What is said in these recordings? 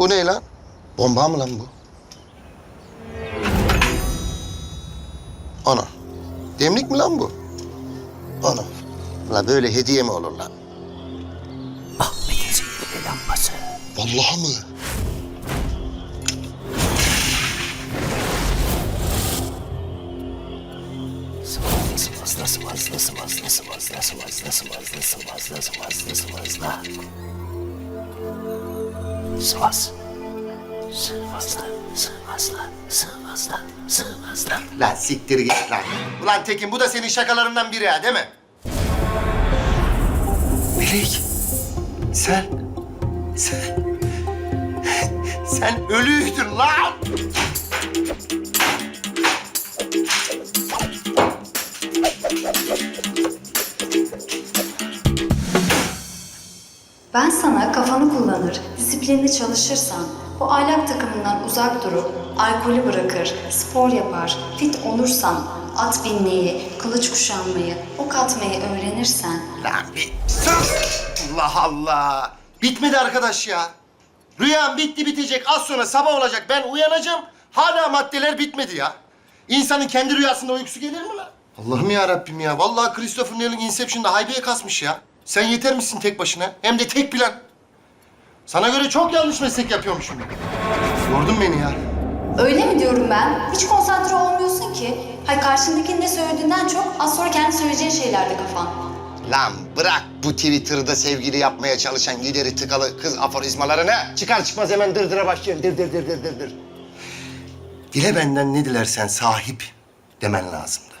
Bu ne lan? Bomba mı lan bu? Ana. Demlik mi lan bu? Ana. La böyle hediye mi olur lan? Ahmet'in sihirli lambası. Vallahi mı? Sıvazla, sıvazla, sıvazla, sıvazla, sıvazla, sıvazla, sıvazla, sıvazla, sıvazla. Sıvaz. Sıvazla, sıvazla, sıvazla, sıvazla. Lan siktir git lan. Ulan Tekin bu da senin şakalarından biri ha değil mi? Melek. Sen. Sen. Sen ölüydün lan. Ben sana kafanı kullanır, disiplinli çalışırsan, bu ahlak takımından uzak durup, alkolü bırakır, spor yapar, fit olursan, at binmeyi, kılıç kuşanmayı, ok atmayı öğrenirsen, Lan bir sus. Allah Allah. Bitmedi arkadaş ya. Rüyam bitti bitecek. Az sonra sabah olacak. Ben uyanacağım. Hala maddeler bitmedi ya. İnsanın kendi rüyasında uykusu gelir mi lan? Allah'ım ya Rabbim ya. Vallahi Christopher Nolan Inception'da haybeye kasmış ya. Sen yeter misin tek başına? Hem de tek plan. Sana göre çok yanlış meslek yapıyormuşum. Yordun beni ya. Öyle mi diyorum ben? Hiç konsantre olmuyorsun ki. Hay karşındakinin ne söylediğinden çok az sonra kendi söyleyeceğin şeylerde kafan. Lan bırak bu Twitter'da sevgili yapmaya çalışan gideri tıkalı kız aforizmalarını. Çıkar çıkmaz hemen dırdıra başlıyorsun. Dır dır dır dır dır dır. Dile benden ne dilersen sahip demen lazımdı.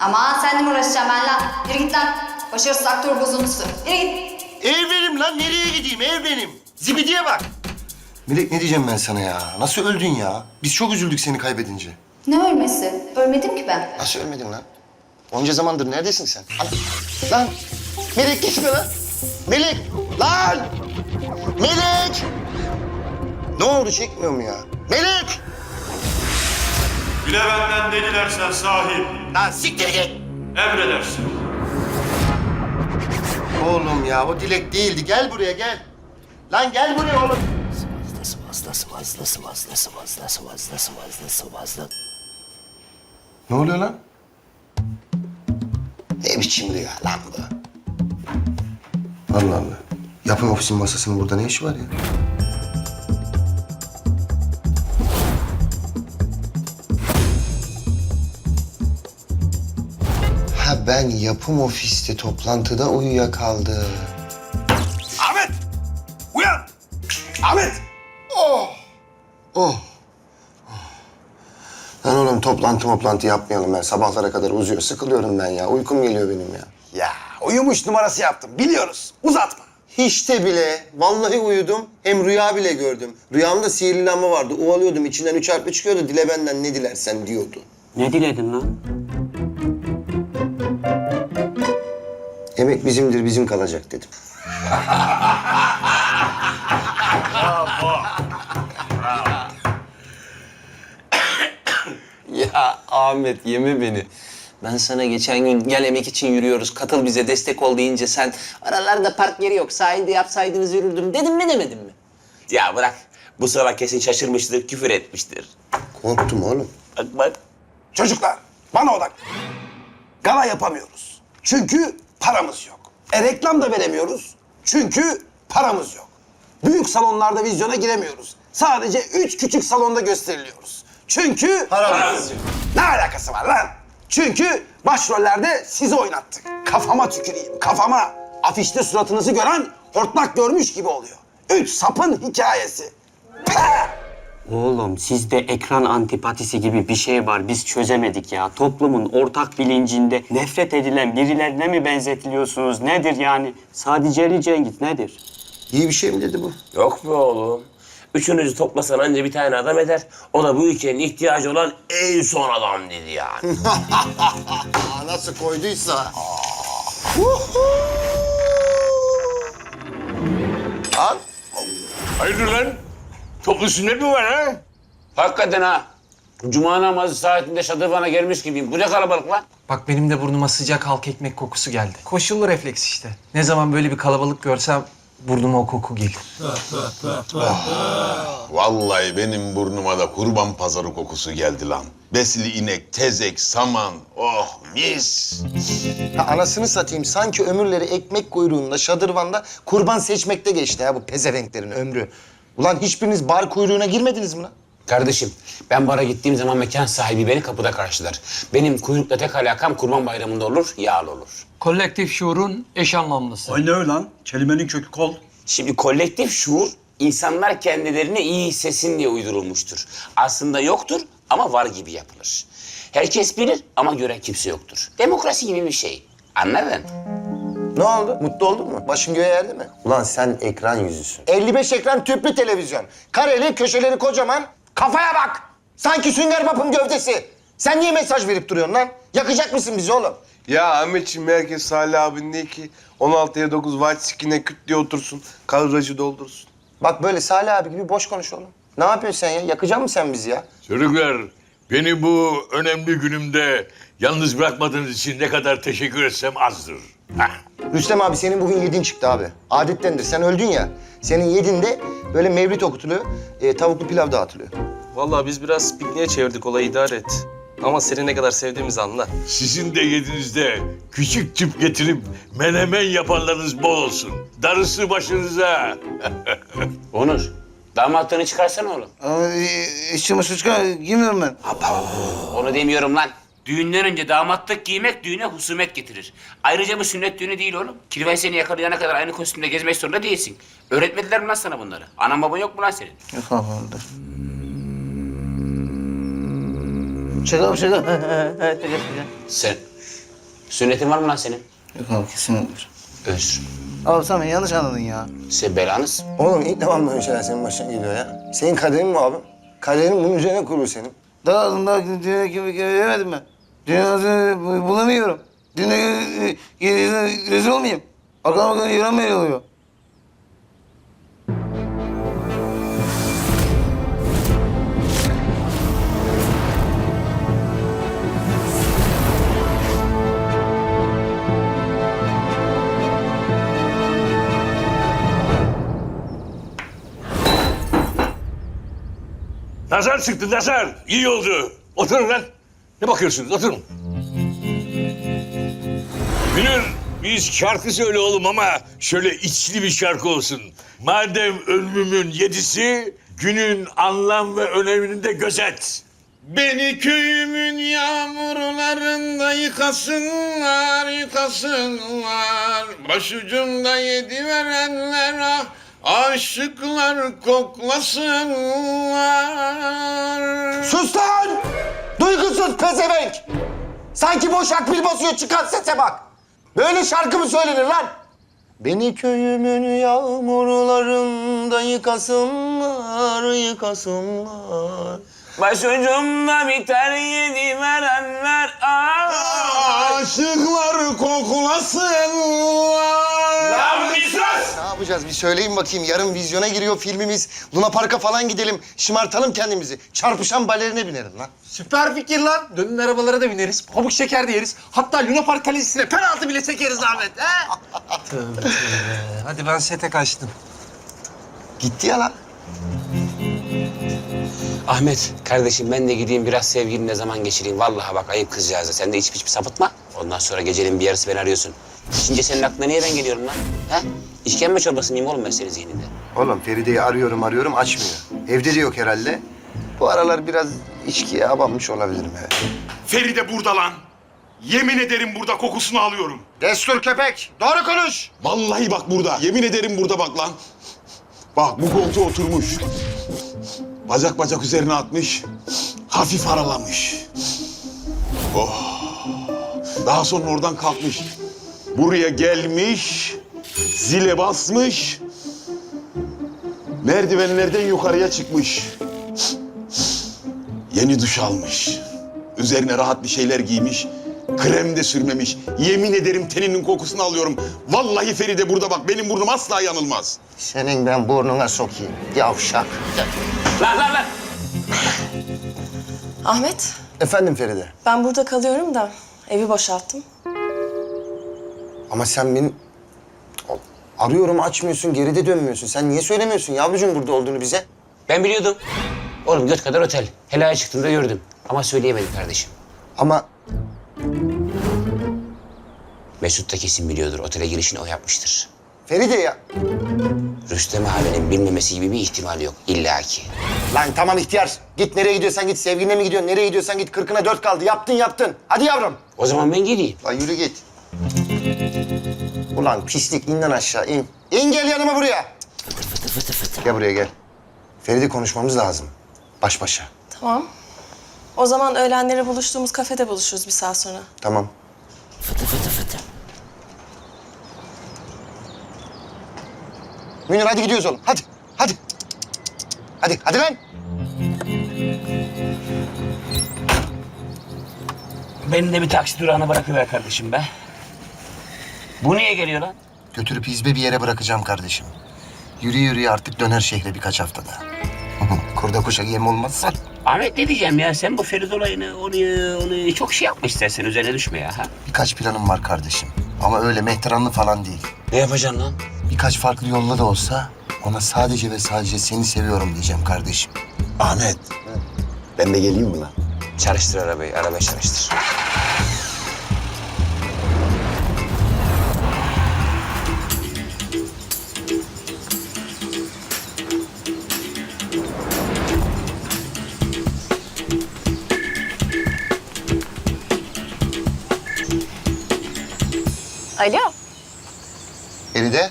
Ama seninle mi uğraşacağım ben lan? Yürü git lan. Başarısız aktör bozuntusu. Yürü git. Ev benim lan nereye gideyim ev benim. Zibidiye bak. Melek ne diyeceğim ben sana ya? Nasıl öldün ya? Biz çok üzüldük seni kaybedince. Ne ölmesi? Ölmedim ki ben. Nasıl ölmedin lan? Onca zamandır neredesin sen? Ana. Lan Melek gitme lan. Melek lan. Melek. Ne oldu çekmiyor mu ya? Melek. Bile benden ne dilersen sahip, Lan siktir git. emredersin. Oğlum ya o dilek değildi. Gel buraya gel. Lan gel buraya oğlum. Sıvazla, sıvazla, sıvazla, sıvazla, sıvazla, sıvazla, sıvazla. Ne oluyor lan? Ne biçim rüya lan bu? Allah Allah. Yapım ofisin masasının burada ne işi var ya? Ha ben yapım ofiste toplantıda uyuyakaldım. Toplantı toplantı yapmayalım ben. Sabahlara kadar uzuyor. Sıkılıyorum ben ya. Uykum geliyor benim ya. Ya uyumuş numarası yaptım biliyoruz. Uzatma. Hiç de bile. Vallahi uyudum. Hem rüya bile gördüm. Rüyamda sihirli lamba vardı. Ovalıyordum. içinden üç harfli çıkıyordu. Dile benden ne dilersen diyordu. Ne diledin lan? Emek bizimdir, bizim kalacak dedim. Ahmet yeme beni. Ben sana geçen gün gel emek için yürüyoruz, katıl bize destek ol deyince sen aralarda park yeri yok, sahilde yapsaydınız yürürdüm dedim mi demedim mi? Ya bırak. Bu sıra kesin şaşırmıştır, küfür etmiştir. Korktum oğlum. Bak bak. Çocuklar bana odak. Gala yapamıyoruz. Çünkü paramız yok. E reklam da veremiyoruz. Çünkü paramız yok. Büyük salonlarda vizyona giremiyoruz. Sadece üç küçük salonda gösteriliyoruz. Çünkü... Paramız yok. Ne alakası var lan? Çünkü başrollerde sizi oynattık. Kafama tüküreyim, kafama. Afişte suratınızı gören hortlak görmüş gibi oluyor. Üç sapın hikayesi. Pah! Oğlum sizde ekran antipatisi gibi bir şey var biz çözemedik ya. Toplumun ortak bilincinde nefret edilen birilerine mi benzetiliyorsunuz nedir yani? Sadece Ali Cengiz nedir? İyi bir şey mi dedi bu? Yok be oğlum. Üçünüzü toplasan anca bir tane adam eder. O da bu ülkenin ihtiyacı olan en son adam dedi yani. Nasıl koyduysa. Al. Hayırdır lan? Toplu sünnet mi var ha? Hakikaten ha. Cuma namazı saatinde şadırvana gelmiş gibiyim. Bu ne kalabalık lan? Bak benim de burnuma sıcak halk ekmek kokusu geldi. Koşullu refleks işte. Ne zaman böyle bir kalabalık görsem Burnuma o koku gelir. Vallahi benim burnuma da kurban pazarı kokusu geldi lan. Besli inek, tezek, saman. Oh mis. Ha, anasını satayım. Sanki ömürleri ekmek kuyruğunda, şadırvanda kurban seçmekte geçti ha bu pezevenklerin ömrü. Ulan hiçbiriniz bar kuyruğuna girmediniz mi lan? Kardeşim ben bara gittiğim zaman mekan sahibi beni kapıda karşılar. Benim kuyrukla tek alakam kurban bayramında olur, yağlı olur. Kolektif şuurun eş anlamlısı. Ay ne öyle lan? Kelimenin kökü kol. Şimdi kolektif şuur insanlar kendilerini iyi hissetsin diye uydurulmuştur. Aslında yoktur ama var gibi yapılır. Herkes bilir ama gören kimse yoktur. Demokrasi gibi bir şey. Anladın? Ne oldu? Mutlu oldun mu? Başın göğe erdi mi? Ulan sen ekran yüzüsün. 55 ekran tüplü televizyon. Kareli, köşeleri kocaman. Kafaya bak! Sanki sünger bapın gövdesi. Sen niye mesaj verip duruyorsun lan? Yakacak mısın bizi oğlum? Ya Ahmetciğim herkes Salih abin değil ki 16'ya 9 white skin'e küt diye otursun. Kadrajı doldursun. Bak böyle Salih abi gibi boş konuş oğlum. Ne yapıyorsun sen ya? Yakacak mısın sen bizi ya? Çocuklar, beni bu önemli günümde yalnız bırakmadığınız için ne kadar teşekkür etsem azdır. Hah. Rüstem abi senin bugün yedin çıktı abi. Adettendir. Sen öldün ya. Senin yedinde böyle mevlid okutuluyor, e, tavuklu pilav dağıtılıyor. Vallahi biz biraz pikniğe çevirdik olayı idare et. Ama seni ne kadar sevdiğimizi anla. Sizin de yedinizde küçük tüp getirip menemen yapanlarınız bol olsun. Darısı başınıza. Onur, damatlığını çıkarsana oğlum. İç çamaşır çıkar, giymiyorum ben. Onu demiyorum lan. Düğünden önce damatlık giymek düğüne husumet getirir. Ayrıca bu sünnet düğünü değil oğlum. Kirvay seni yakalayana kadar aynı kostümde gezmek zorunda değilsin. Öğretmediler mi lan sana bunları? Anan baban yok mu lan senin? Yok abi. Şaka şaka. Sen... Sünnetin var mı lan senin? Yok abi kesinlikle. Özür. Abi sen beni yanlış anladın ya. Sen belanız. Oğlum ilk defa böyle şeyler senin başına geliyor ya. Senin kaderin mi abi? Kaderin bunun üzerine kurulu senin. Daha daha düğüne gibi gelemedim ben. Düğüne bulamıyorum. Düğüne rezil olmayayım. Arkama bakın yürümeyle oluyor. Nazar çıktı, nazar. İyi oldu. Oturun lan. Ne bakıyorsunuz? Oturun. Münir, biz şarkı söyle oğlum ama şöyle içli bir şarkı olsun. Madem ölümümün yedisi, günün anlam ve önemini de gözet. Beni köyümün yağmurlarında yıkasınlar, yıkasınlar. Başucumda yedi verenler ah, aşıklar koklasınlar. Sus lan! Duygusuz pezevenk! Sanki boş akbil basıyor çıkan sese bak. Böyle şarkı mı söylenir lan? Beni köyümün yağmurlarında yıkasınlar, yıkasınlar. Başucumda biter yedi verenler. Aşıklar koklasınlar. Yapacağız bir söyleyin bakayım. Yarın vizyona giriyor filmimiz. Luna Park'a falan gidelim. Şımartalım kendimizi. Çarpışan balerine binerim lan. Süper fikir lan. Dönün arabalara da bineriz. Pamuk şeker de yeriz. Hatta Luna Park kalesine penaltı bile çekeriz Ahmet. He? Hadi ben sete kaçtım. Gitti ya lan. Ahmet, kardeşim ben de gideyim biraz sevgilinle zaman geçireyim. Vallahi bak ayıp kızcağıza. Sen de içip içip sapıtma. Ondan sonra gecenin bir yarısı beni arıyorsun. Şimdi senin aklına niye ben geliyorum lan? He? İşkembe çorbası mıyım oğlum ben senin zihninde? Oğlum Feride'yi arıyorum arıyorum açmıyor. Evde de yok herhalde. Bu aralar biraz içkiye abanmış olabilirim evet. Feride burada lan. Yemin ederim burada kokusunu alıyorum. Destur köpek. Doğru konuş. Vallahi bak burada. Yemin ederim burada bak lan. Bak bu koltuğa oturmuş. Bacak bacak üzerine atmış. Hafif aralamış. Oh. Daha sonra oradan kalkmış. Buraya gelmiş. Zile basmış. Merdivenlerden yukarıya çıkmış. Yeni duş almış. Üzerine rahat bir şeyler giymiş. Krem de sürmemiş. Yemin ederim teninin kokusunu alıyorum. Vallahi Feride burada bak. Benim burnum asla yanılmaz. Senin ben burnuna sokayım. Yavşak. Lan lan lan! Ahmet, Efendim Feride. ben burada kalıyorum da evi boşalttım. Ama sen benim... Arıyorum açmıyorsun, geri de dönmüyorsun. Sen niye söylemiyorsun yavrucuğum burada olduğunu bize? Ben biliyordum. Oğlum göt kadar otel. Helaya çıktığımda gördüm. Ama söyleyemedim kardeşim. Ama Mesut da kesin biliyordur. Otele girişini o yapmıştır. Feride ya. Rüstem abinin bilmemesi gibi bir ihtimali yok. İlla ki. Lan tamam ihtiyar. Git nereye gidiyorsan git. Sevgiline mi gidiyorsun? Nereye gidiyorsan git. Kırkına dört kaldı. Yaptın yaptın. Hadi yavrum. O zaman ben gideyim. Lan yürü git. Ulan pislik in lan aşağı in. İn gel yanıma buraya. Gel buraya gel. Feride konuşmamız lazım. Baş başa. Tamam. O zaman öğlenleri buluştuğumuz kafede buluşuruz bir saat sonra. Tamam. Münir hadi gidiyoruz oğlum. Hadi. Hadi. Hadi. Hadi lan. Beni de bir taksi durağına bırakıver kardeşim be. Bu niye geliyor lan? Götürüp hizbe bir yere bırakacağım kardeşim. Yürü yürü artık döner şehre birkaç haftada. Kurda kuşa yem olmazsa. Ahmet ne diyeceğim ya? Sen bu Ferit olayını, onu, onu çok şey yapma istersen. Üzerine düşme ya. Ha? Birkaç planım var kardeşim. Ama öyle mehteranlı falan değil. Ne yapacaksın lan? Birkaç farklı yolla da olsa ona sadece ve sadece seni seviyorum diyeceğim kardeşim. Ahmet. Ben de geleyim mi lan? Çalıştır arabayı, arabayı çalıştır. Alo. Feride,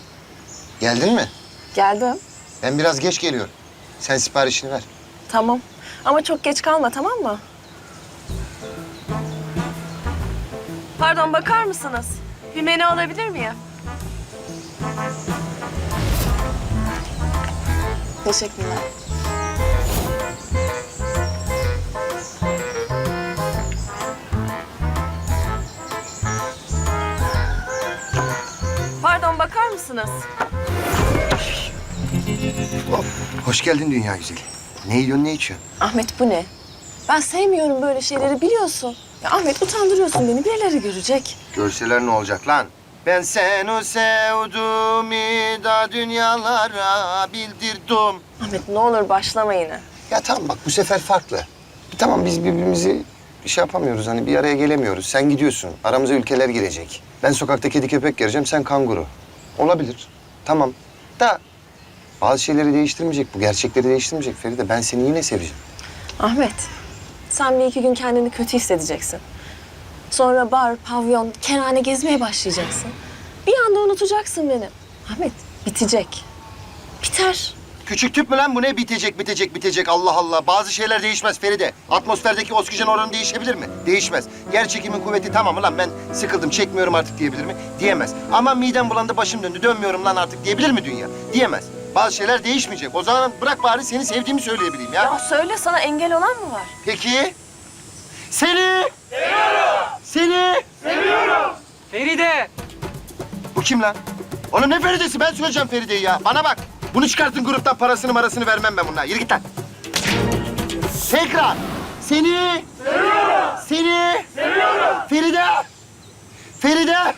geldin mi? Geldim. Ben biraz geç geliyorum. Sen siparişini ver. Tamam. Ama çok geç kalma tamam mı? Pardon bakar mısınız? Bir menü alabilir miyim? Teşekkürler. Bakar mısınız? Hoş geldin dünya güzeli. Ne yiyorsun, ne içiyorsun? Ahmet bu ne? Ben sevmiyorum böyle şeyleri biliyorsun. Ya Ahmet utandırıyorsun beni birileri görecek. Görseler ne olacak lan? Ben seni sevdim da dünyalara bildirdim. Ahmet ne olur başlama yine. Ya tamam bak bu sefer farklı. Tamam biz birbirimizi bir şey yapamıyoruz hani bir araya gelemiyoruz. Sen gidiyorsun aramıza ülkeler girecek. Ben sokakta kedi köpek göreceğim sen kanguru. Olabilir. Tamam. Da bazı şeyleri değiştirmeyecek bu. Gerçekleri değiştirmeyecek Feride. Ben seni yine seveceğim. Ahmet sen bir iki gün kendini kötü hissedeceksin. Sonra bar, pavyon, kerhane gezmeye başlayacaksın. Bir anda unutacaksın beni. Ahmet bitecek. Biter. Küçük tüp mü lan bu ne? Bitecek, bitecek, bitecek. Allah Allah. Bazı şeyler değişmez Feride. Atmosferdeki oksijen oranı değişebilir mi? Değişmez. Yer çekimin kuvveti tamam mı lan? Ben sıkıldım, çekmiyorum artık diyebilir mi? Diyemez. Ama midem bulandı, başım döndü, dönmüyorum lan artık diyebilir mi dünya? Diyemez. Bazı şeyler değişmeyecek. O zaman bırak bari seni sevdiğimi söyleyebileyim ya. Ya söyle sana engel olan mı var? Peki. Seni. Seviyorum. Seni. Feride! Bu kim lan? Oğlum ne Feride'si? Ben söyleyeceğim Feride'yi ya. Bana bak. Bunu çıkartın gruptan parasını marasını vermem ben bunlara. Yürü git lan. Tekrar. Seni. Seviyorum. Seni. Seviyorum. Feride. Feride.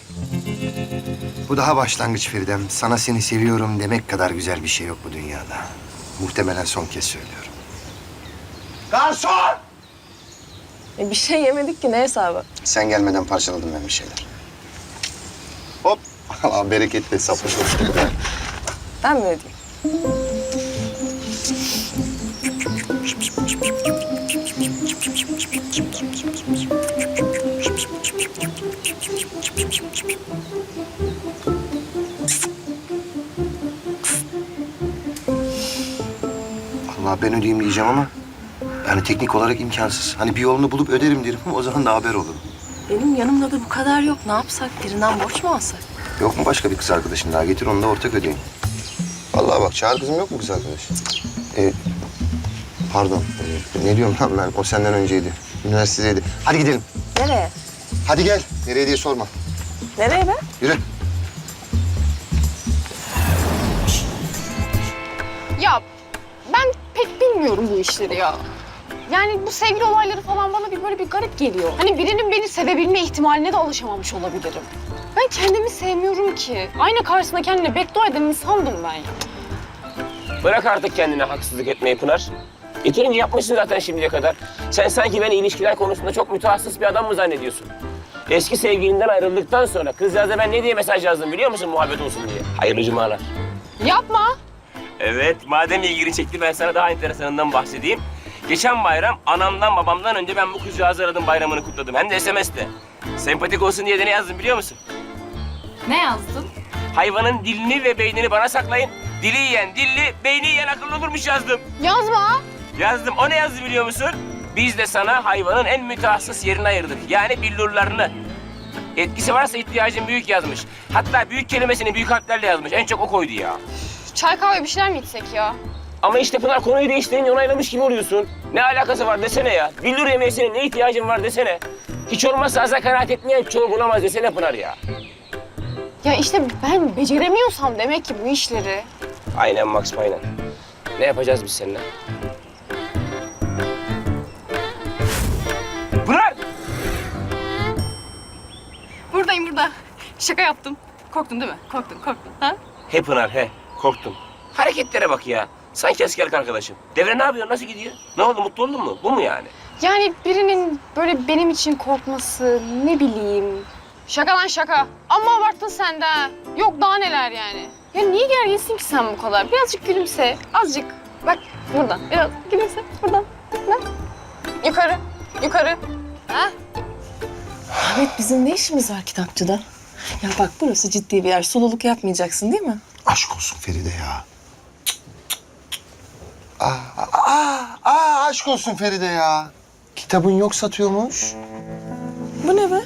Bu daha başlangıç Feridem. Sana seni seviyorum demek kadar güzel bir şey yok bu dünyada. Muhtemelen son kez söylüyorum. Garson! E, bir şey yemedik ki ne hesabı? Sen gelmeden parçaladım ben bir şeyler. Hop. Allah bereket ve sapmış olsun. Ben mi ödeyeyim? Allah ben ödeyeyim diyeceğim ama yani teknik olarak imkansız. Hani bir yolunu bulup öderim derim o zaman da haber olur. Benim yanımda da bu kadar yok. Ne yapsak? Birinden borç mu alsak? Yok mu başka bir kız arkadaşın daha? Getir onu da ortak ödeyin. Vallahi bak Çağır kızım yok mu kız arkadaş? Ee, pardon. ee, ne diyorum lan ben? O senden önceydi. Üniversitedeydi. Hadi gidelim. Nereye? Hadi gel. Nereye diye sorma. Nereye be? Yürü. Ya ben pek bilmiyorum bu işleri ya. Yani bu sevgili olayları falan bana bir böyle bir garip geliyor. Hani birinin beni sevebilme ihtimaline de alışamamış olabilirim. Ben kendimi sevmiyorum ki. Ayna karşısında kendine beddua eden insandım ben ya. Bırak artık kendine haksızlık etmeyi Pınar. Yeterince yapmışsın zaten şimdiye kadar. Sen sanki beni ilişkiler konusunda çok mütehassıs bir adam mı zannediyorsun? Eski sevgilinden ayrıldıktan sonra kızcağıza ben ne diye mesaj yazdım biliyor musun muhabbet olsun diye? Hayırlı cumalar. Yapma. Evet, madem ilgini çekti ben sana daha enteresanından bahsedeyim. Geçen bayram anamdan babamdan önce ben bu kızcağızı aradım bayramını kutladım. Hem de SMS'te. Sempatik olsun diye de ne yazdım biliyor musun? Ne yazdın? Hayvanın dilini ve beynini bana saklayın. Dili yiyen dilli, beyni yiyen akıllı olurmuş yazdım. Yazma. Yazdım. O ne yazdı biliyor musun? Biz de sana hayvanın en mütehassıs yerini ayırdık. Yani billurlarını. Etkisi varsa ihtiyacın büyük yazmış. Hatta büyük kelimesini büyük harflerle yazmış. En çok o koydu ya. Çay kahve bir şeyler mi içsek ya? Ama işte Pınar konuyu değiştirince onaylamış gibi oluyorsun. Ne alakası var desene ya. Billur yemesine ne ihtiyacın var desene. Hiç olmazsa aza kanaat etmeyen çoğu bulamaz desene Pınar ya. Ya işte ben beceremiyorsam demek ki bu işleri. Aynen Max Payne. Ne yapacağız biz seninle? Pınar! Buradayım burada. Şaka yaptım. Korktun değil mi? Korktun, korktun. Ha? He Pınar he. Korktum. Hareketlere bak ya. Sanki askerlik arkadaşım. Devre ne yapıyor? Nasıl gidiyor? Ne oldu? Mutlu oldun mu? Bu mu yani? Yani birinin böyle benim için korkması, ne bileyim. Şaka lan şaka. Ama abarttın sen de ha. Yok daha neler yani. Ya niye gerginsin ki sen bu kadar? Birazcık gülümse. Azıcık. Bak buradan. Biraz gülümse. Buradan. Bak. Yukarı. Yukarı. Ha? Ahmet bizim ne işimiz var kitapçıda? Ya bak burası ciddi bir yer. Soluluk yapmayacaksın değil mi? Aşk olsun Feride ya. Aa, aa, aa, aşk olsun Feride ya. Kitabın yok satıyormuş. Bu ne be?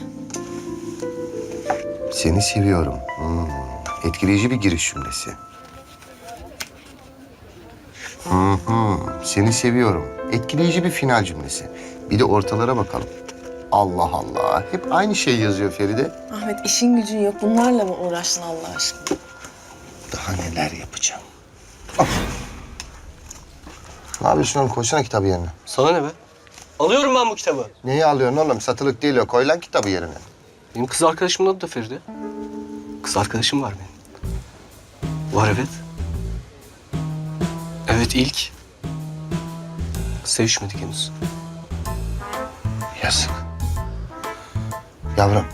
Seni seviyorum. Hmm, Etkileyici bir giriş cümlesi. Hı hı, Seni seviyorum. Etkileyici bir final cümlesi. Bir de ortalara bakalım. Allah Allah. Hep aynı şey yazıyor Feride. Ahmet işin gücün yok. Bunlarla mı uğraştın Allah aşkına? Daha neler yapacağım. Of. Ne yapıyorsun oğlum? Koysana kitabı yerine. Sana ne be? Alıyorum ben bu kitabı. Neyi alıyorsun oğlum? Satılık değil o. Koy lan kitabı yerine. Benim kız arkadaşımın adı da Feride. Kız arkadaşım var benim. Var evet. Evet ilk. Sevişmedik henüz. Yazık. Yavrum,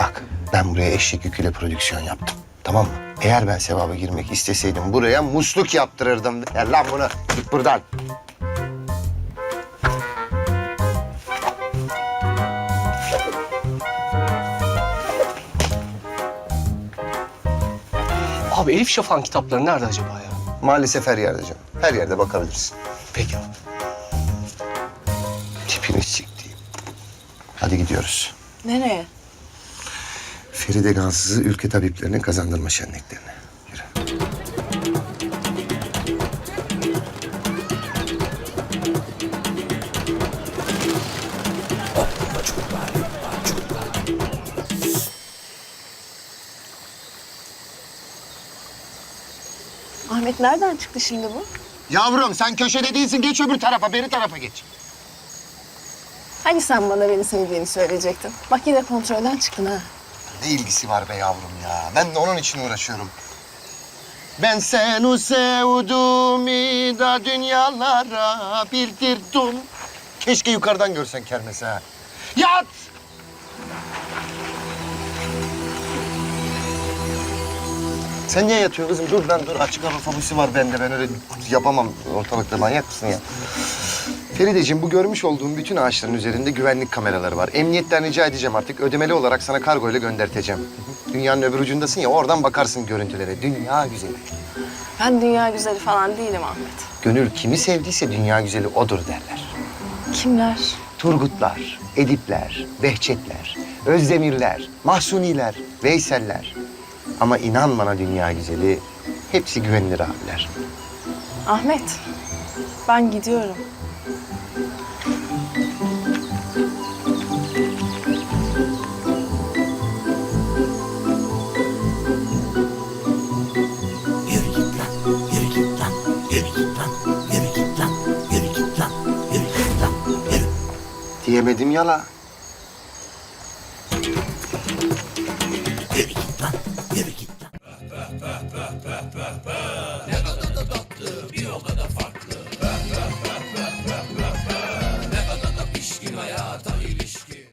bak ben buraya eşek yüküyle prodüksiyon yaptım. Tamam mı? Eğer ben sevaba girmek isteseydim buraya musluk yaptırırdım. Ver lan bunu. Git buradan. Abi Elif Şafak'ın kitapları nerede acaba ya? Maalesef her yerde canım. Her yerde bakabilirsin. Peki abi. Tipini siktiğim. Hadi gidiyoruz. Nereye? Feride Gansız'ı ülke tabiplerine kazandırma şenliklerine. Ahmet nereden çıktı şimdi bu? Yavrum sen köşede değilsin. Geç öbür tarafa, beri tarafa geç. Hani sen bana beni sevdiğini söyleyecektin? Bak yine kontrolden çıktın ha. Ne ilgisi var be yavrum ya? Ben de onun için uğraşıyorum. Ben seni sevdim da dünyalara bildirdim. Keşke yukarıdan görsen kermesi ha. Yat! Sen niye yatıyorsun kızım? Dur lan dur. Açık hava fobisi var bende. Ben öyle yapamam ortalıkta. Manyak mısın ya? Ferideciğim bu görmüş olduğum bütün ağaçların üzerinde güvenlik kameraları var. Emniyetten rica edeceğim artık. Ödemeli olarak sana kargo ile gönderteceğim. Dünyanın öbür ucundasın ya oradan bakarsın görüntülere. Dünya güzeli. Ben dünya güzeli falan değilim Ahmet. Gönül kimi sevdiyse dünya güzeli odur derler. Kimler? Turgutlar, Edipler, Behçetler, Özdemirler, Mahsuniler, Veyseller. Ama inan bana dünya güzeli hepsi güvenilir abiler. Ahmet, ben gidiyorum. Yürü git